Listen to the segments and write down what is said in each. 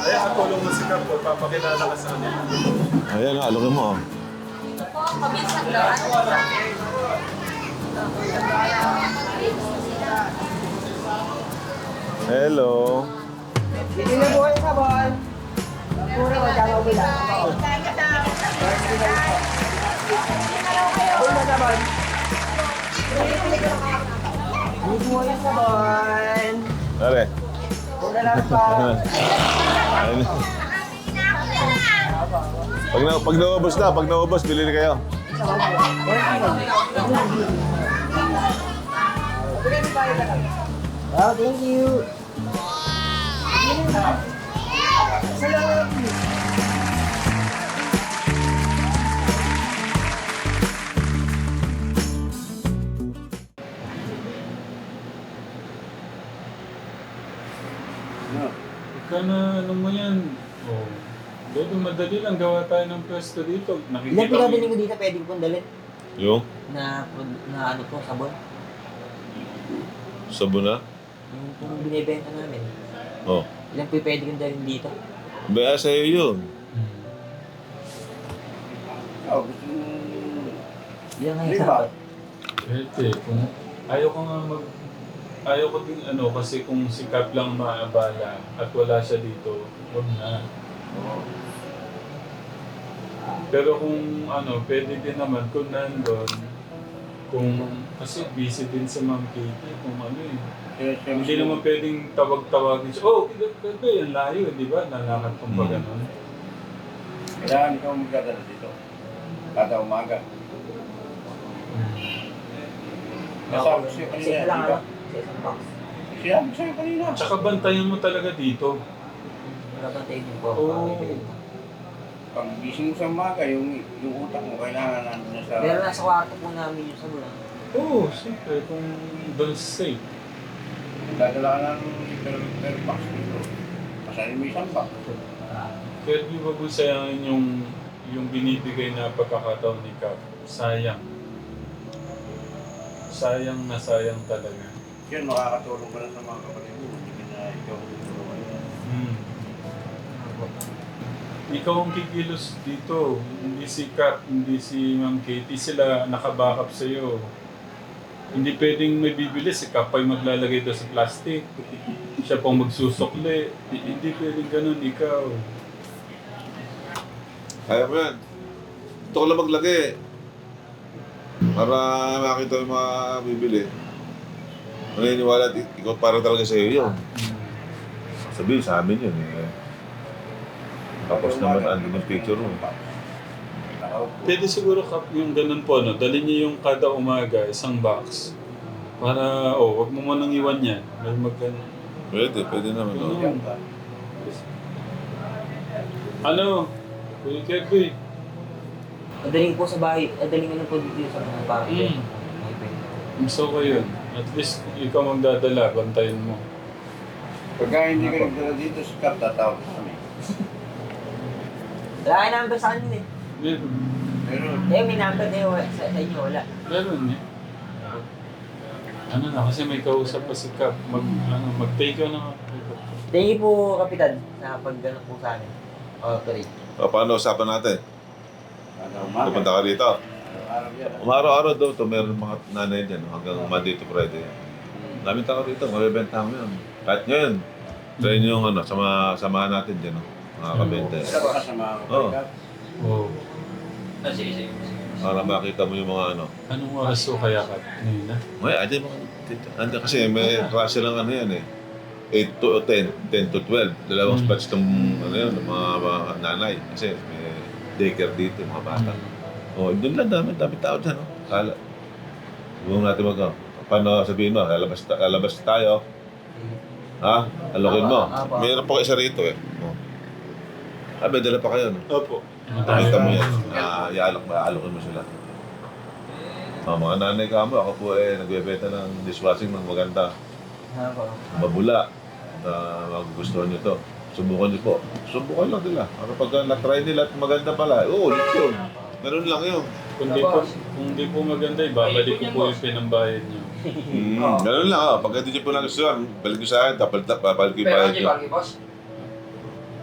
Ay, katulong mo si Carlo, papakilala ka sa kanila. Ayan, oh, alungin mo. oh. Paminsan lang. Hello. Hindi na buhay sa ball. Pura magkano bila. Pura sa ball. Hindi buhay sa pa. Ayun. Pag, na, pag naubos na, pag naubos, bili na kayo. Oh, thank you. Salamat. Na, ano mo yan? Oh. Baby, madali lang gawa tayo ng pwesto dito. Ilan Nakikita pinabili mo. ko dito pwede kong dalhin? Yung? Na, na ano po, sabon? Sabon na? Yung kung binibenta namin. Oh. Ilan po pwede kong dalhin dito? Baya sa'yo yun. Ilan nga yung Lima. sabon? Pwede, kung ayaw ko nga mag... Ayaw ko din ano, kasi kung si Cap lang maabala at wala siya dito, huwag na. Pero kung ano, pwede din naman kung nandun, kung kasi busy din sa Ma'am Katie, kung ano eh. Hindi naman pwedeng tawag-tawagin siya, oh, pwede, yan layo, di ba? Nalakad kong ba Mm. ganun? Kailangan ikaw magdadala dito. Kada umaga. Ko sa'yo Kasi kanina, di ba? Sa isang box. Ko sa'yo kanina. Tsaka bantayan mo talaga dito. Wala bang din po? Oo. Pag gising mo sa umaga, yung, yung utak mo kailangan nandun na sa... Pero nasa kwarto po namin yung sabon. ah. Oo, oh, siyempre, kung doon safe. Dadala ka ng per, per box dito. Masahin mo isang box. Kaya di ba po sayangin yung, yung binibigay na pagkakataon ni Cap? Sayang. Sayang na sayang talaga. Yan, makakatulong ka na sa mga kapatid mo. Hindi na ikaw tutulungan nila. Hmm. Ikaw ang kikilos dito. Hindi si Cap, hindi si Ma'am Katie. Sila nakabackup sa'yo. Hindi pwedeng may bibili. Si Cap ay maglalagay doon sa plastic. Siya pang magsusukli. Hindi pwedeng ganun. Ikaw. Kaya mo yan. Ito ko lang maglagay. Para makita yung mga bibili. Naniniwala at ikaw para talaga sa'yo yun. Sabihin sa amin yun eh. Tapos naman andun yung picture mo. Pwede siguro Cap yung ganun po. No? Dali niyo yung kada umaga isang box. Para, oh, wag mo munang iwan yan. May mag Pwede, pwede naman. Oh. Yan ka. Ano? Kuya Kirby. Adaling po sa bahay. Adaling ano po dito sa mga bahay. Mm. Gusto ko yun. At least ikaw magdadala, bantayan mo. Pagka hindi ka nagdala dito, si Cap tatawag sa kami. Wala kayo number sa kanila eh. Meron. Pero, Eh, may number na yun. Sa, sa inyo wala. Meron eh. Ano na, kasi may kausap pa si Cap. Mag, ano, mag-take ka na. Thank you po, Kapitan, sa pagdala po sa amin. Operate. O, paano usapan natin? umaga. Pupunta ka dito. Umaraw-araw daw to meron mga nanay dyan hanggang Monday to Friday. Daming tao dito, mabibenta mo yun. Kahit ngayon, try nyo yung ano, sama, samahan natin dyan, no? mga kabente. Isa pa ka sa mga Oo. Oh. Ah, sige, sige. Para makita mo yung mga ano. Anong oras ko kaya ka? Ngayon na? May, adi mga, andi kasi may klase lang ano yan eh. 8 to 10, 10 to 12. Dalawang Hmm. spots ng ano yun, ng mga, mga nanay. Kasi may daycare dito, mga bata. Oh, doon lang dami, dami tao dyan, no? Kala. Huwag natin mag Paano sabihin mo, lalabas, ta- lalabas tayo, ha? Alokin mo. Apa. Mayroon pa isa rito eh. Oh. Ah, may dala pa kayo, no? Opo. Nakita mo yan. Ah, ialok mo, alokin mo sila. Ah, mga nanay ka mo, ako po eh, nagbebenta ng dishwashing ng maganda. Po? Mabula. Na magugustuhan nyo to. Subukan nyo po. Subukan lang nila. Para pagka na-try nila at maganda pala, oo, ulit yun. Ganun lang yun. Kung di po, kung di po maganda, ibabalik ko po yung pinambayad niyo. Mm, ganun lang ah. Pagka hindi nyo po nagustuhan, balik ko sa akin, tapos babalik ko yung bayad nyo.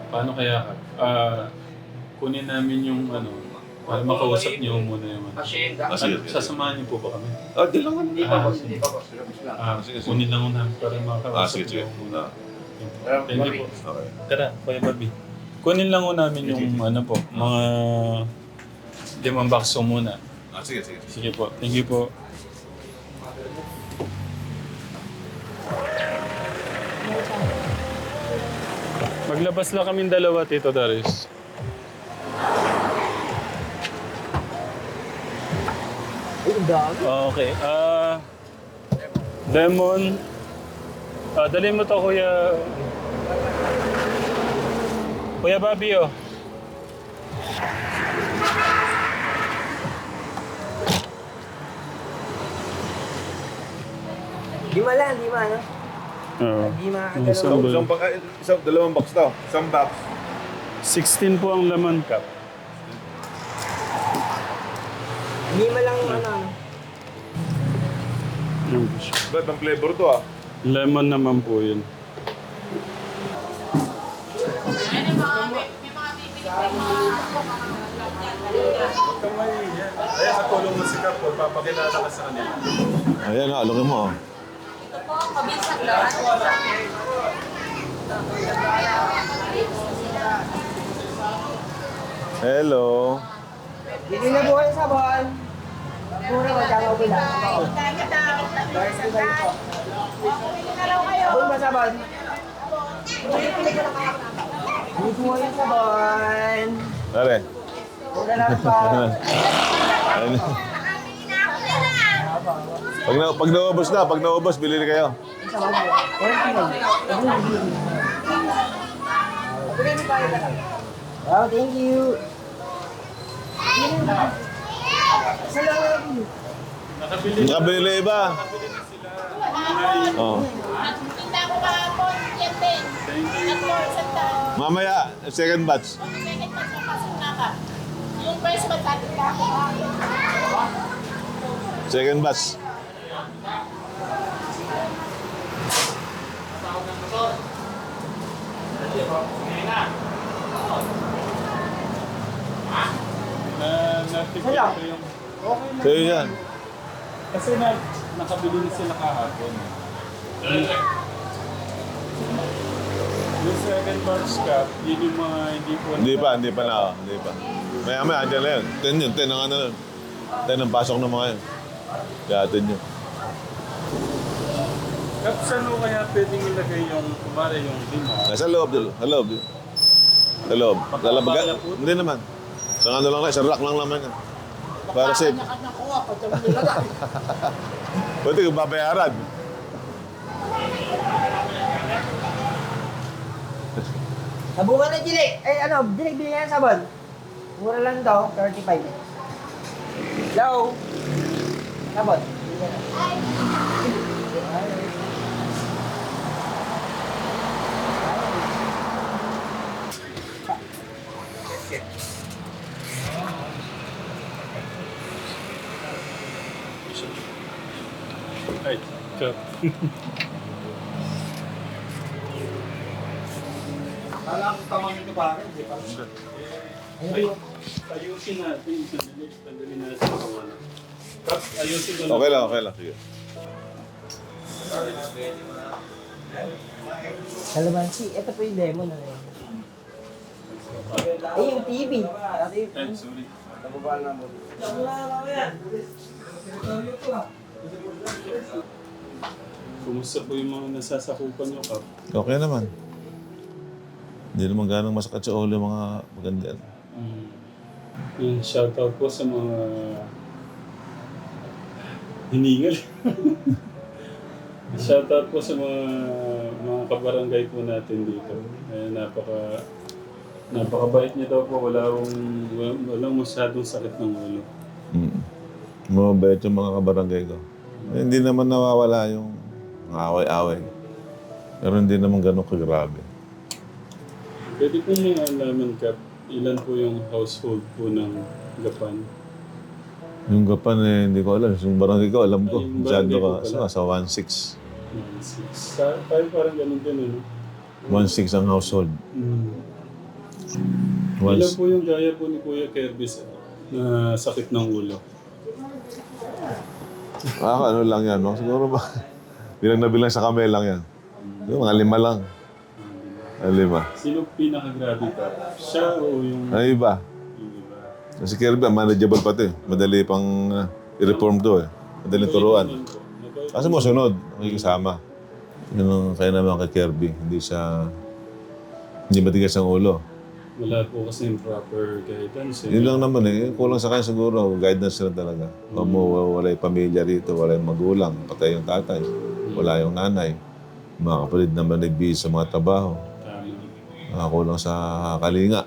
Paano kaya? Ah, kunin namin yung ano, para makausap niyo muna yung ano. Ah, sige, Ano, sige. sasamahan niyo po ba kami? Ah, di lang naman. Hindi pa boss, hindi pa boss. Labas lang. Ah, Sige, sige. kunin lang ko namin para Ah, makausap sige, sige. niyo muna. Ah, Thank you po. Okay. Tara, Kuya Bobby. Kunin lang ko namin yung ano po, mga limang bakso muna. Ah, sige, sige. Sige po. Thank you po. Maglabas lang kaming dalawa, Tito Darius. Ah, Okay. Ah... lemon. Ah, dali mo to, Kuya. Kuya Bobby, oh. Lima lang, lima, no? Oo. Hindi Yung makakagalaw. isang Isang, bak- eh, isang, dalawang box daw. Isang box. 16 po ang laman cup. Lima lang, ano, ano. Yung gusto. Ba't ang flavor to ah? Lemon naman po yun. Ayan, sa tulong mo si Kap, papakilala ka sa kanila. Ayan ah, alam mo ah. Ito po, paminsan lang. Hello. Hindi na buhay sa sabon. Pura, magkakaw ko lang. Sabon ba sabon? Hindi buhay yung sabon. Pare. Pura lang pa. Ayun. Pag, na, pag naubos na, pag naubos, bili na kayo. Wow, thank you. Nakabili Nakabili na iba. Oh. Tinda ko. Mamaya, second batch. Second batch ng pasunaka. Yung first batch, atin na ako. Second batch. na natikita ko yung... Sa'yo yan. Kasi na, nakabili na sila kahapon. Yung second batch cup, yun yung mga hindi po... Hindi pa, hindi pa na. oh, Hindi pa. Maya maya, andyan na yun. Ten yun, ten ang ano nun. Ten ang pasok ng mga yun. Kaya atin yun. Kap, saan mo kaya pwedeng ilagay yung, kumari yung lima? Nasa loob, dito. Sa loob. dito. Sa loob. Sa loob. Hindi naman. Sa ano lang kayo, sa rack lang naman yan. Para safe. Pwede kong babayaran. Sabungan na Dilek. Eh ano, Dilek bili nga ng sabon. Mura lang daw, 35. Hello? Sabon. Bili ka na. Ay, kap. Ay, ayusin natin. Sandali, sandali natin. Ano. Kap, ayusin ko. Okay lang, okay lang. Sige. Kalamansi. Ito po yung lemon. Ano yun? Eh, yung TV. Ito yung Ay, sorry. Kumusta po yung mga nasasakupan nyo, Kap? Okay naman. Hindi naman ganang masakit sa ulo yung mga maganda. Mm. Yung shoutout po sa mga hiningal. shoutout po sa mga mga kabarangay po natin dito. Eh, napaka napakabait niyo daw po. Wala akong, walang masyadong sakit ng ulo. Mm. Mabait yung mga kabarangay ko. Eh, hindi naman nawawala yung away-away. Pero hindi naman ganun kagrabe. Pwede po mga alaman, Kap, ilan po yung household po ng Japan? Yung Gapan eh, hindi ko alam. Yung barangay ko, alam ko. Ay, Masyado ka. Sa, sa 1.6. Sa, tayo parang ganun din, ano? 1.6 ang household. Mm. Once, Ilan po yung gaya po ni Kuya Kirby sa na sakit ng ulo? ah, ano lang yan, no? Siguro ba? Bilang na bilang sa kamay lang yan. Yung mga lima lang. Ang lima. Sino pinakagrabe ka? Siya o yung, Ano iba? yung iba? Si Kirby, manageable pa to eh. Madali pang uh, i-reform to eh. Madaling turuan. Kasi mo sunod, nakikisama. Yun ang kaya naman kay Kirby. Hindi siya... Hindi matigas ang ulo. Wala po kasi yung proper guidance. Eh. Yun lang naman eh. Kulang sa kanya siguro. Guidance na talaga. Kung mo, wala yung pamilya rito, wala yung magulang, patay yung tatay, wala yung nanay. Mga kapatid naman nagbihis sa mga trabaho. Tama. Nakakulang sa kalinga.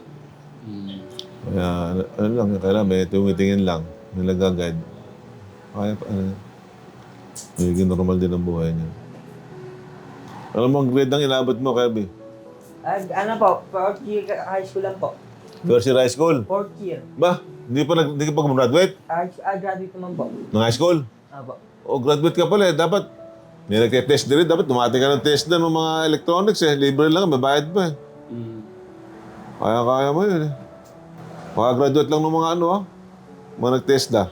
Kaya ano, ano lang, kailangan may tumitingin lang. May nag-guide. Kaya pa, ano, magiging normal din ang buhay niya. Alam mo, ang grade ang inabot mo, Kirby? Ah, ano po, fourth year high school lang po. First year high school. Fourth year. Ba? Hindi pa, nag, hindi ka pa graduate Ah, ah, graduate naman po. ng high school? Apo. O graduate ka pala eh. Dapat, may nagte-test din rin. Dapat tumati ka ng test na ng mga electronics eh. Libre lang, mabayad pa eh. Mm. Kaya-kaya mo yun eh. Makagraduate lang ng mga ano ah. Mga nag-test na.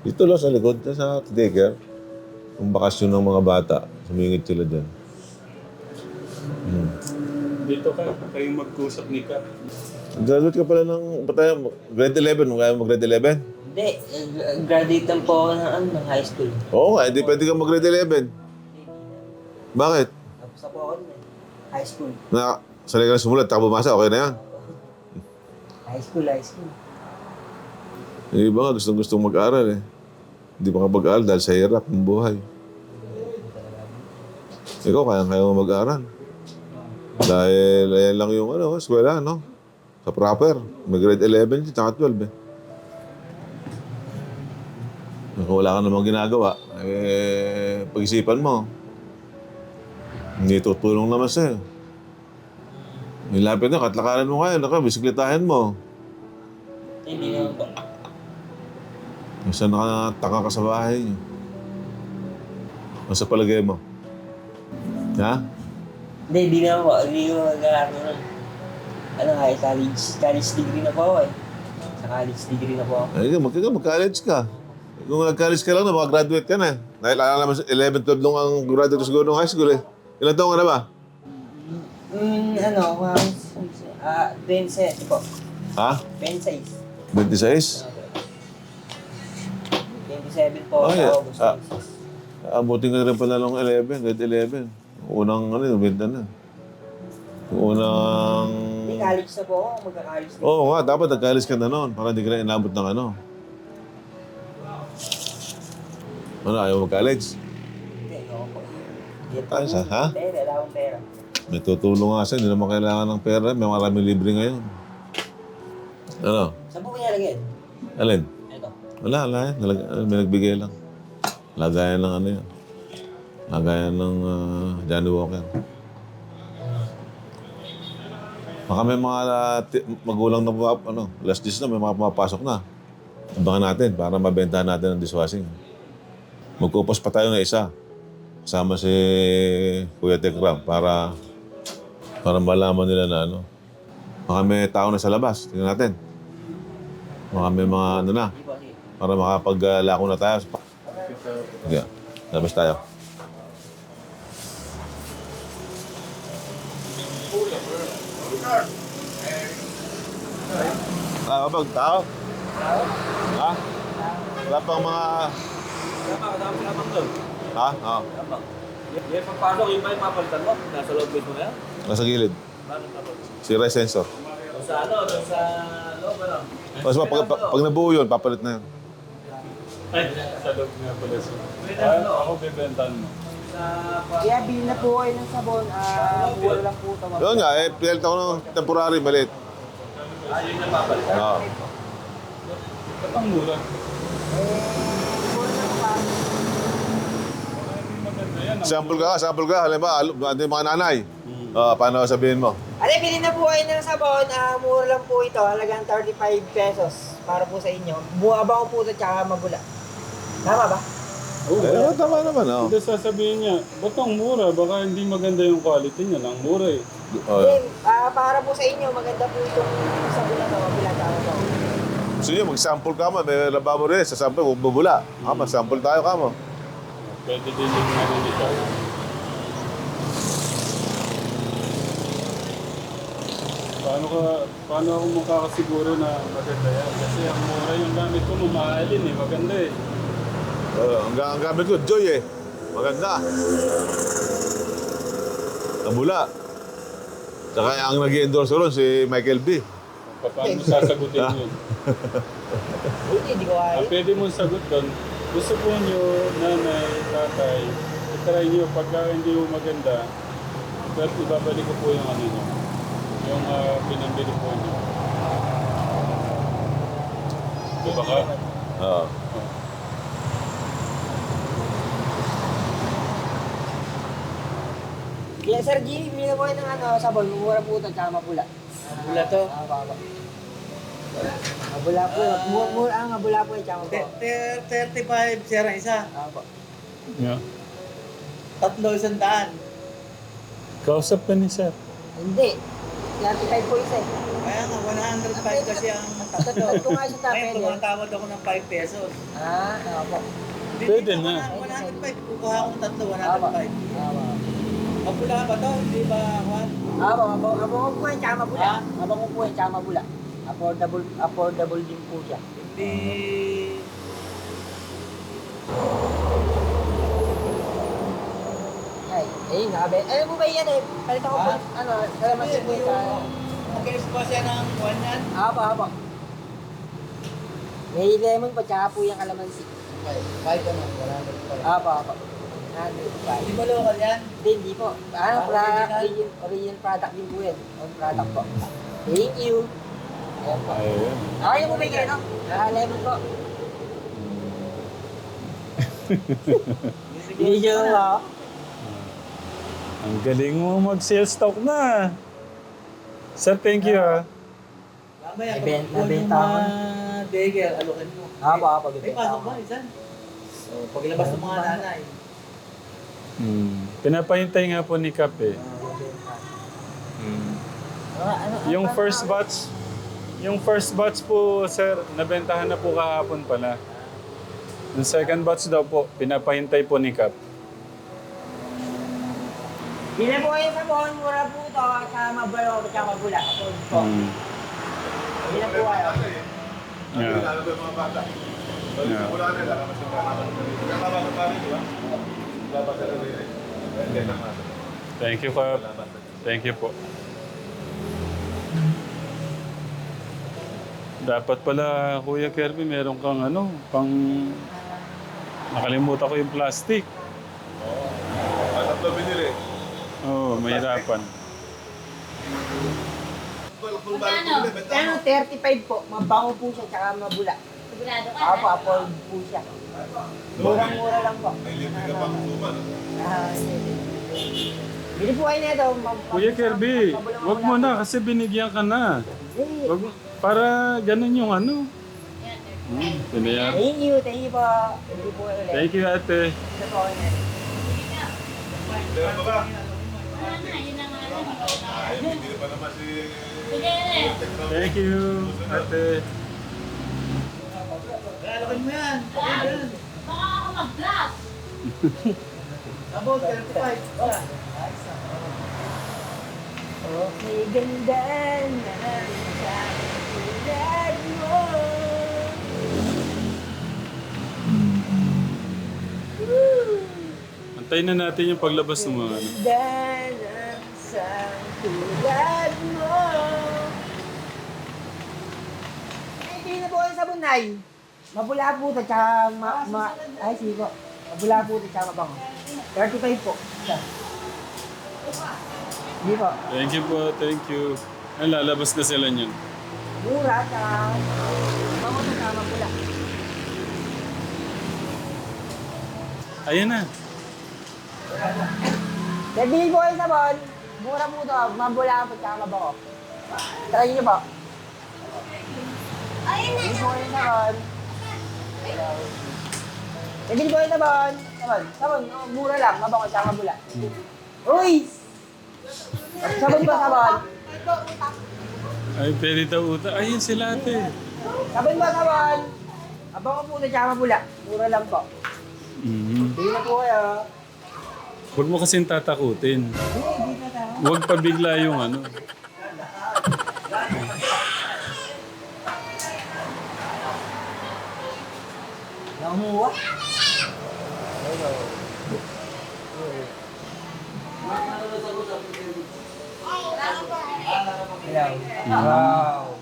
Dito lang sa likod, sa daycare. Yung bakasyon ng mga bata. Sumingit sila dyan. Hmm. Dito ka, kayong mag-usap ni Kat. Graduate ka pala ng, ba't tayo, grade 11, kaya mo grade 11? Hindi, graduate lang po ako ng, ano, ng high school. Oo nga, hindi pwede ka mag grade 11. Bakit? Tapos na po ako nun eh. High school. Na, sanay ka na sumulat, taka bumasa, okay na yan. High school, high school. Yung iba nga, gustong gustong mag-aral eh. Hindi makapag-aral dahil sa hirap ng buhay. Ikaw, kaya kaya mo mag-aral. Dahil ayan lang yung ano, eskwela, no? Sa proper. May grade 11, tsaka 12 eh. Kung wala ka namang ginagawa, eh, pag-isipan mo. Hindi tutulong naman sa'yo. Nilapit na, katlakaran mo kayo, naka, bisikletahin mo. Hindi naman po. Minsan nakataka ka sa bahay niyo. Ano sa palagay mo? Ha? Hindi, hindi naman po. Hindi ko mag-aaral nun. Ano, high college, college degree na po ako eh. Sa college degree na po ako. Ay, mag mag-college ka. Kung nag-college ka lang na, mag-graduate ka na. Dahil alam naman, 11, 12 nung ang graduate siguro ng high school eh. Ilan taong ka na ba? Hmm, ano, mga, ah, 27 po. Ha? 26. 26? 27 po Oh, yeah. August. Ah. Abutin ka rin pala ng 11, grade 11. Unang, ano benta na. Unang... Hindi, college na po ako. Magka-college na. Oo nga, dapat nag-college ka na noon para hindi ka na inabot ng ano. Ano, ayaw mag-college? Hindi, po. Hindi po. Ayos, ha? Ha? Pera. May tutulong nga sa'yo, hindi naman kailangan ng pera. May maraming libre ngayon. Ano? Saan po pinalagyan? Alin? Ito. Wala, wala yan. Nalag- may nagbigay lang. Lagayan ng ano yan. Lagayan ng ah, Johnny Walker. Baka may mga ah, ti- magulang na pumap, ano, last dish na, may mga pumapasok na. Abangan natin para mabentahan natin ang dishwashing. Magkupos pa tayo ng isa. Kasama si Kuya Tekram para para malaman nila na ano. Baka may tao na sa labas. Tingnan natin. Baka may mga ano na. Para makapaglako na tayo. Sige, labas tayo. Ah, kapag tao? Ha? Wala pang mga... Tama, kasama sila bang doon? Ha? Oo. Tama. Yan, pagpasok, yung yung papalitan mo? Nasa loob mismo na yan? Nasa gilid. Bakit tapos? Si Rise Sensor. Doon sa ano, doon sa loob, ano? Mas pag, pag, pag nabuo yun, papalit na yun. Ay, sa loob nga pala siya. Ah, ako bebentahan mo. Kaya bilhin na po kayo ng sabon. Ah, mura lang po ito. Yun nga, eh, pinalit ako ng temporary, maliit. Ah, yun yung papalitan. Oo. Ba't ang mura? Mura lang pa. Hindi maganda yan. Ang Sample ka, sample ka. Halimbawa, alo- ano yung mga nanay. Ah, paano sabihin mo? Ate, bilhin na po kayo ng sabon. Ah, mura lang po ito. Halagang 35 pesos. para po sa inyo. Buwaba ko po ito tsaka mabula. Tama ba? Oo. Eh, tama naman, oh. Hindi sasabihin niya, ba't ang mura? Baka hindi maganda yung quality niya lang. Mura eh. oh. Then, ah, para po sa inyo, maganda po itong sabon na ito, mabula tsaka mabango. So yun, mag-sample ka mo. May lababo rin sa sample, huwag mabula. Ah, mag-sample tayo ka mo. Pwede din yung ano nito. Paano ka, paano ako makakasiguro na maganda yan? Kasi ang mura yung gamit ko, mamahalin eh. Maganda eh. Uh, ang, ang gamit ko, Joy eh. Maganda. Nabula. Saka ang nag-endorse ron si Michael B. Pa- Paano mo sasagutin yun? Hindi, hindi ko Ang kaya. pwede mong sagot doon, gusto po nyo, nanay, tatay, itry nyo, pagka hindi mo maganda, but ibabalik ko po yung ano nyo, yung uh, pinambili po nyo. Diba ka? Oo. Kaya Sir G, bili na po kayo ng ano, sabon, mura po ito tsaka mabula. Mabula to? Ah, baba. Mabula po, mura, ang mabula po tsaka mabango. 35 sir ang isa. Ah, po. Yeah. Tatlo isang daan. Kausap ka ni sir. Hindi. 35 po isa eh. Kaya nga, 105 kasi ang Tatlo tatlo nga siya Ngayon, tapos. tumatawad ako ng 5 pesos. Ah, ah, po. Pwede na. 105. Kukuha akong tatlo, Ah, po. 105. Ah, po. Mapula ba to? Hindi ba, Juan? Ah, po. Abo, abo ko po yung tsaka mabula. Ah? Abo ko po yung tsaka mabula. Affordable, affordable din po siya. Hindi... Ay, ayun, nakabe. Alam mo ba yan eh? Palito ko po, Ah? ano, po yung tsaka. Mag-ilis pa siya ng Juan yan? Apo, apo. May lemon pa, tsaka po yung kalamansi. 5 ano, 105. Apo, apo. Nandun pa. Hindi ba local yan? Hindi, hindi po. Ano, Ah, pra, original? original, original product din po yan. Own product po. Thank you. Ayun. Po ba kayo, no? Ah, lemon po. Ko ba? Ang galing mo mag-sales talk na. Sir, thank you ah. Mamaya, Nabenta- kapag yung nabenta ako. mga degel, alokin mo. Apo, apo. May pasok ba, isan? So, paglabas ng mga nanay. Hmm. Pinapahintay nga po ni Kap eh. Ah, ano, Yung first batch, yung first batch po, sir, nabentahan na po kahapon pala. Yung second batch daw po, pinapahintay po ni Kap. Bili po kayo sa buwan, mura po ito. Sa mabalo, tsaka mabula. Afford po. Hmm. Bili po kayo. Yeah. Yeah. Thank you, Kap. Thank you po. Dapat pala, Kuya Kirby, meron kang ano, pang... Nakalimutan ko yung plastic. Alam na binili. Oo, oh, mahirapan. Kano, 35 po. Mabango po siya, tsaka mabula. Sigurado ka Apo, afford po siya. Murang-mura lang po. Ah, Bili po kayo nito. mag- Kuya Kirby, wag mo na kasi binigyan ka na. Wag, para ganun yung ano. Hmm, pinayar. Thank you, thank you po. Bili po kayo ulit. Thank you, ate. Ito po eh. Thank you, ate. Alokin mo yan. Baka ako mag-vlog. About 35. Wala. Okay, ganda na Antayin na natin yung paglabas ng mga ano. Hindi na po kayo sa bunay. Mabula po ito, tsaka ma... ma ay, sige po. Mabula po ito, tsaka mabango. 35 po. Isa. Hindi po. Thank you po, thank you. Ay, lalabas na sila niyan. Mura, tsaka mabango na tsaka mabula. Ayan na. Nagbili po kayo sabon. Mura po ito. Mabula po tsaka mabango. Try niyo po. Bibili po kayo sabon. Bibili po kayo sabon. Sabon. Sabon. Mura lang. Mabango tsaka mabula. Uy! Sabon ba sabon? Ay, pwede daw uta. Ayun sila ate. Sabon ba sabon? Mabango po na tsaka mabula. Mura lang po. Bili na po kayo. Huwag mo kasing tatakutin. Huwag pa bigla yung ano. Naumuha. Hello. Wow.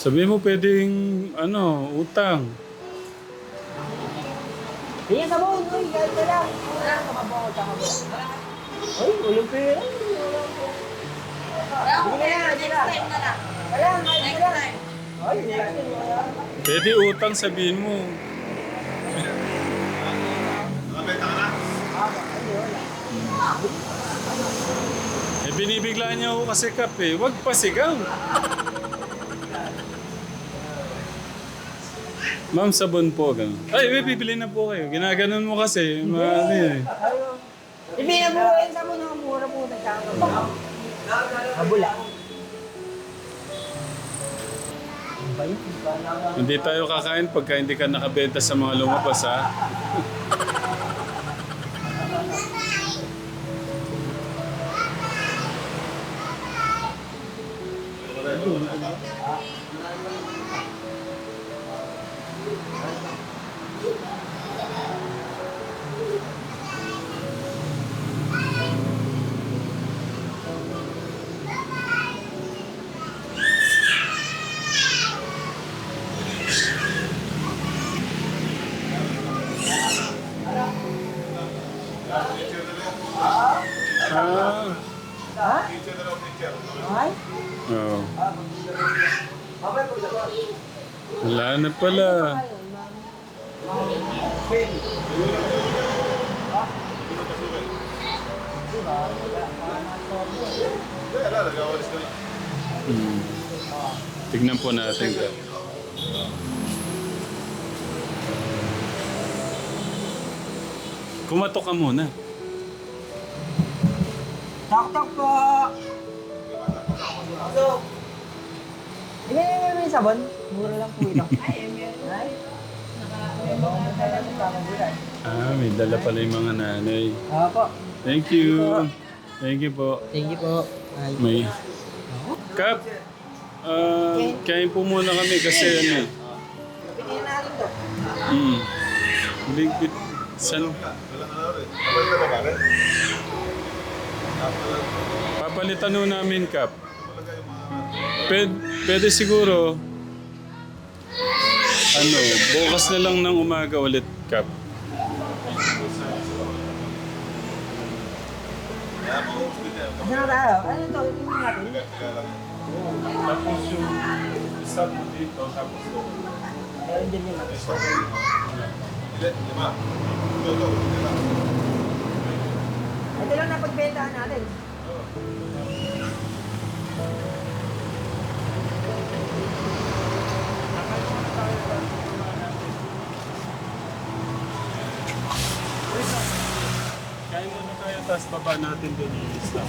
Sabi mo pwedeng ano, utang. Tingnan sa buong, uy, kahit na lang. Wala lang, mabango tsaka mabula. Uy, ulang pera. Hindi na yan, hindi na. Wala, kahit na lang. Uy, next time, wala. Pwede utang sabihin mo. Nakabenta ka na? Eh binibigla niya ako kasi kap eh. Huwag pa sigaw. Ma'am, sabon po. Ganun. Ay, may bibili na po kayo. Ginaganon mo kasi. Maano eh. Hindi na po kayo sa mga mura po na yun? Hindi tayo kakain pagka hindi ka nakabenta sa mga lumabas ha. Pala. Hmm. Tignan po natin. Kumatok ka muna. Tok-tok po! Hindi na may sabon. Mura lang po ito. Ay, Ay? Ah, may dala pala yung mga nanay. Opo. Thank you. Thank you po. Thank you po. Ay. May... Kap, ah, kain po muna kami kasi ano eh. To. Hmm. San? Ka na rin. Kapag ka na rin. Papalitan ho namin, Kap. Pwede, pwede siguro, ano, bukas na lang ng umaga ulit, na tayo? Ano to? Tingnan natin. Tapos yung isa mo dito, tapos Meron din yun. Lima? Ito, lang napagbentahan natin. Kain muna tayo, tapos baba natin doon yung lista.